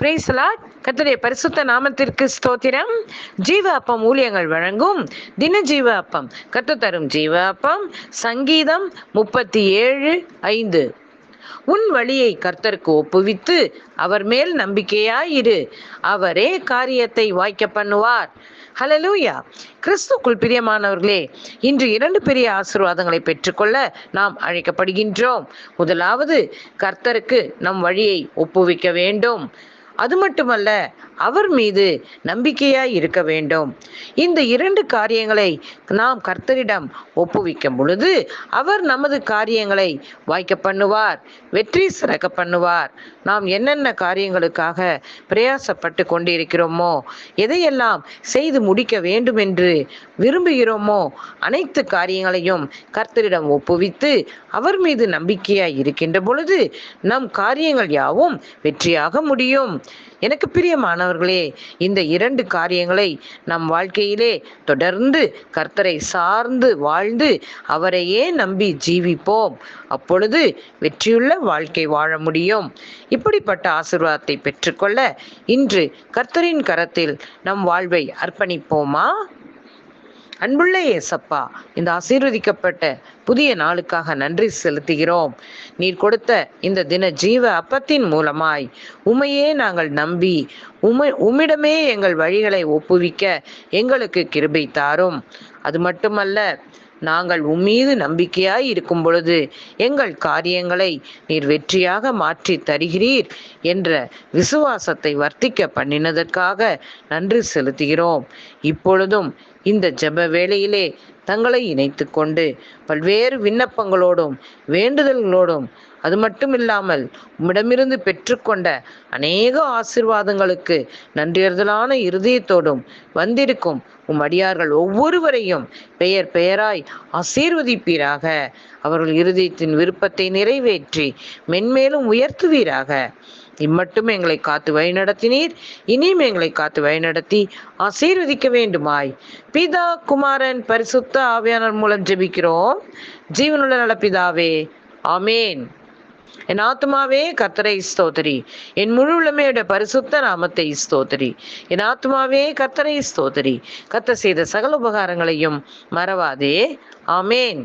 பிரேசலாட் கர்த்தருடைய பரிசுத்த நாமத்திற்கு ஸ்தோத்திரம். ஜீவ அப்பம் ஊழியங்கள் வழங்கும் தின ஜீவ அப்பம் கத்து தரும் ஜீவ அப்பம் சங்கீதம் முப்பத்தி ஏழு ஐந்து. உன் வழியை கர்த்தருக்கு ஒப்புவித்து அவர் மேல் நம்பிக்கையாயிரு. அவரே காரியத்தை வாய்க்க பண்ணுவார். ஹலலூயா கிறிஸ்துக்குள் பிரியமானவர்களே இன்று இரண்டு பெரிய ஆசீர்வாதங்களை பெற்றுக்கொள்ள நாம் அழைக்கப்படுகின்றோம். முதலாவது கர்த்தருக்கு நம் வழியை ஒப்புவிக்க வேண்டும். அது மட்டுமல்ல அவர் மீது நம்பிக்கையாய் இருக்க வேண்டும். இந்த இரண்டு காரியங்களை நாம் கர்த்தரிடம் ஒப்புவிக்கும் பொழுது அவர் நமது காரியங்களை வாய்க்க பண்ணுவார் வெற்றி சிறக்க பண்ணுவார். நாம் என்னென்ன காரியங்களுக்காக பிரயாசப்பட்டு கொண்டிருக்கிறோமோ எதையெல்லாம் செய்து முடிக்க வேண்டும் என்று விரும்புகிறோமோ அனைத்து காரியங்களையும் கர்த்தரிடம் ஒப்புவித்து அவர் மீது நம்பிக்கையாய் இருக்கின்ற பொழுது நம் காரியங்கள் யாவும் வெற்றியாக முடியும். எனக்கு பிரியமானவர்களே இந்த இரண்டு காரியங்களை நம் வாழ்க்கையிலே தொடர்ந்து கர்த்தரை சார்ந்து வாழ்ந்து அவரையே நம்பி ஜீவிப்போம். அப்பொழுது வெற்றியுள்ள வாழ்க்கை வாழ முடியும். இப்படிப்பட்ட ஆசிர்வாதத்தை பெற்றுக்கொள்ள இன்று கர்த்தரின் கரத்தில் நம் வாழ்வை அர்ப்பணிப்போமா? அன்புள்ள ஏசப்பா இந்த ஆசீர்வதிக்கப்பட்ட புதிய நாளுக்காக நன்றி செலுத்துகிறோம். நீர் கொடுத்த இந்த தின ஜீவ அப்பத்தின் மூலமாய் உமையே நாங்கள் நம்பி உமை உம்மிடமே எங்கள் வழிகளை ஒப்புவிக்க எங்களுக்கு கிருபை தாரும். அது மட்டுமல்ல நாங்கள் உம்மீது நம்பிக்கையாய் இருக்கும் பொழுது எங்கள் காரியங்களை நீர் வெற்றியாக மாற்றி தருகிறீர் என்ற விசுவாசத்தை வர்த்திக்க பண்ணினதற்காக நன்றி செலுத்துகிறோம். இப்பொழுதும் இந்த ஜப வேளையிலே தங்களை இணைத்து கொண்டு பல்வேறு விண்ணப்பங்களோடும் வேண்டுதல்களோடும் அது மட்டும் இல்லாமல் உம்மிடமிருந்து பெற்றுக்கொண்ட அநேக ஆசிர்வாதங்களுக்கு நன்றியறுதலான இருதயத்தோடும் வந்திருக்கும் உம் அடியார்கள் ஒவ்வொருவரையும் பெயர் பெயராய் ஆசீர்வதிப்பீராக. அவர்கள் இருதயத்தின் விருப்பத்தை நிறைவேற்றி மென்மேலும் உயர்த்துவீராக. இம்மட்டும் எங்களை காத்து வழிநடத்தினீர் இனியும் எங்களை காத்து வழிநடத்தி ஆசீர்வதிக்க வேண்டுமாய். பிதா குமாரன் பரிசுத்த ஆவியானர் மூலம் ஜெபிக்கிறோம். ஜீவனுள்ள நலப்பிதாவே ஆமேன். என் ஆத்மாவே கர்த்தரை ஸ்தோத்திரி. என் முழு உள்ளமையோட பரிசுத்த நாமத்தை ஸ்தோத்திரி. என் ஆத்மாவே கர்த்தரை ஸ்தோத்திரி. கத்த செய்த சகல உபகாரங்களையும் மறவாதே. ஆமேன்.